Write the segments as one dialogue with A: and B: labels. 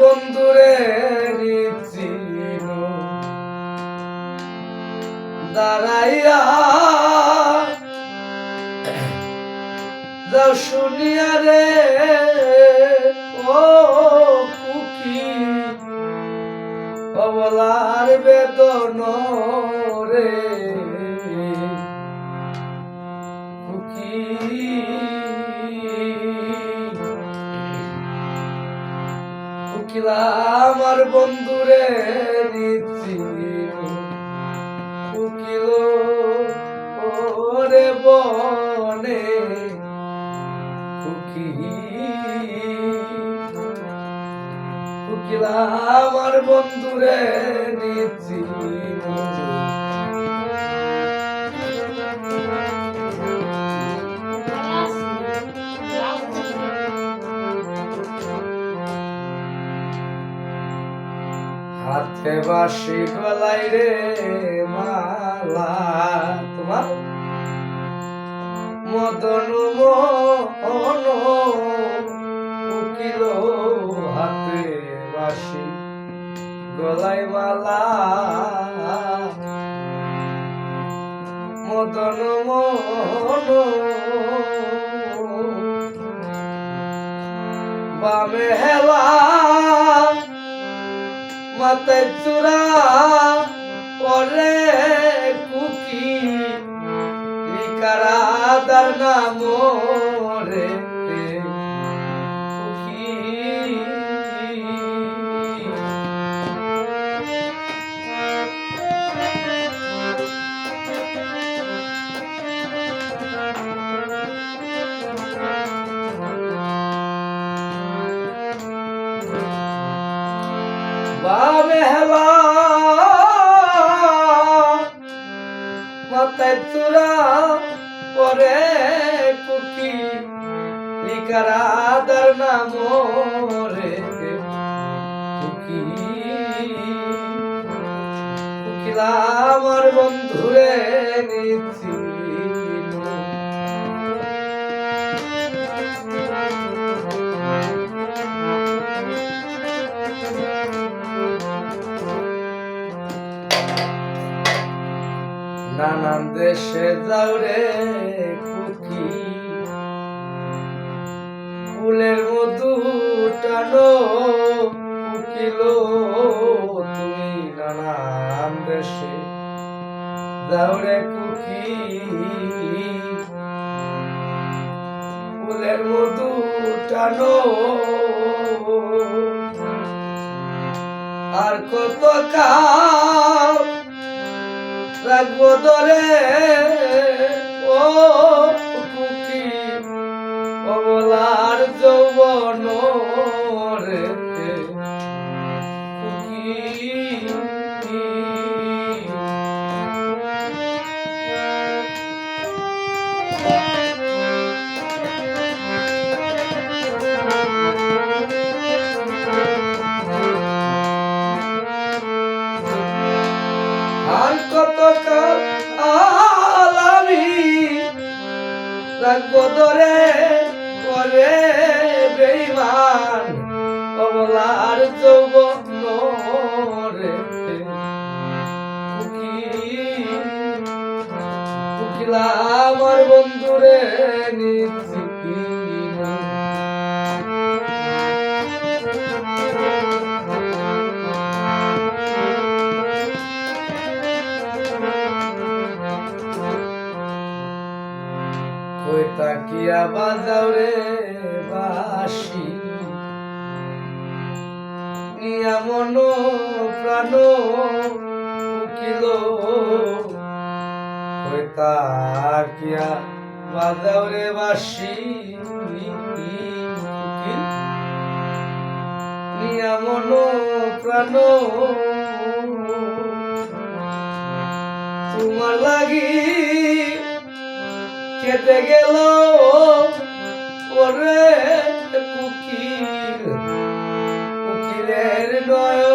A: বন্ধুরে নিচিন দাঁড়াইয়া যাও শুনিয়া রে ও কুকি। অবলার বেদন রে কুকি। কুকিলা আমার বন্ধুরে নিচ্ছি। কুকিল ওরে বনে কুকি কুকিলা আমার বন্ধুরে নিচ্ছি। হাতে বাসি গলাই রে মালা তোমার। মদন মোহন উকিল হাতে বাসি গলাই মালা। মদন মোহন বামে হেলা মাথায় চূড়া পরে কুকি। লিকারাদার নাম বাবে হেলা মাথায় চূড়া পরে কুকি লিকারাদার নাম রে কুকি কুকিলা আমার বন্ধুরে নিচ্ছি। নানান দেশে যাও রে কুকি ফুলের মধু টানো কুকিল তুমি নানান দেশে। যাও রে ফুলের মধু টানো আর কত কাল রাখব ধরে ও কুকি অবলার যৌবন রে। আর কত কাল আমি রাখব ধরে করে বেইমান অবলার আমার বন্ধুরে নিচ্ছি তাকিয়া বাজাও রে বাসি। নিয়া মন, প্রাণ উকিল। কই তাকিয়া বাজাও রে বাসি নিয়া মন, প্রাণ তোমার লাগি কেটে গেল। ওরে কুকির কুকিরের নয়ন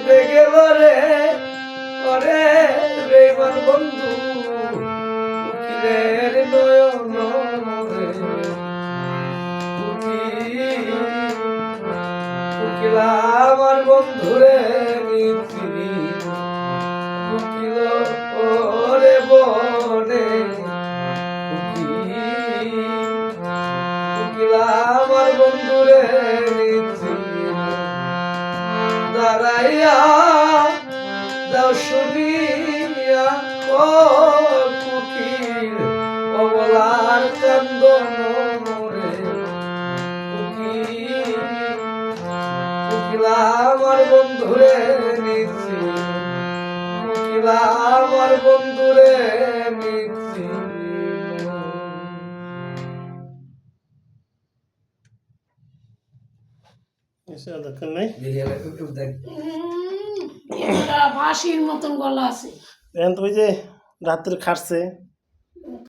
A: যেতে গেল রে। ওরে বন্ধু উকিলের নয়ন উকিল আমার বন্ধুরে মিত্রি। উকিল ওরে বনে দাঁড়াইয়া যাও শুনিয়া ও কুকিল অবলার চন্দন রে কুকিল কুকিল আমার বন্ধুরে নিচ্ছি। আমার বন্ধুরে নিচ্ছি।
B: এসে দরকার নাই।
C: বাঁশির মতন গলা আছে।
B: এখন তো ওই যে রাত্রে খাটছে।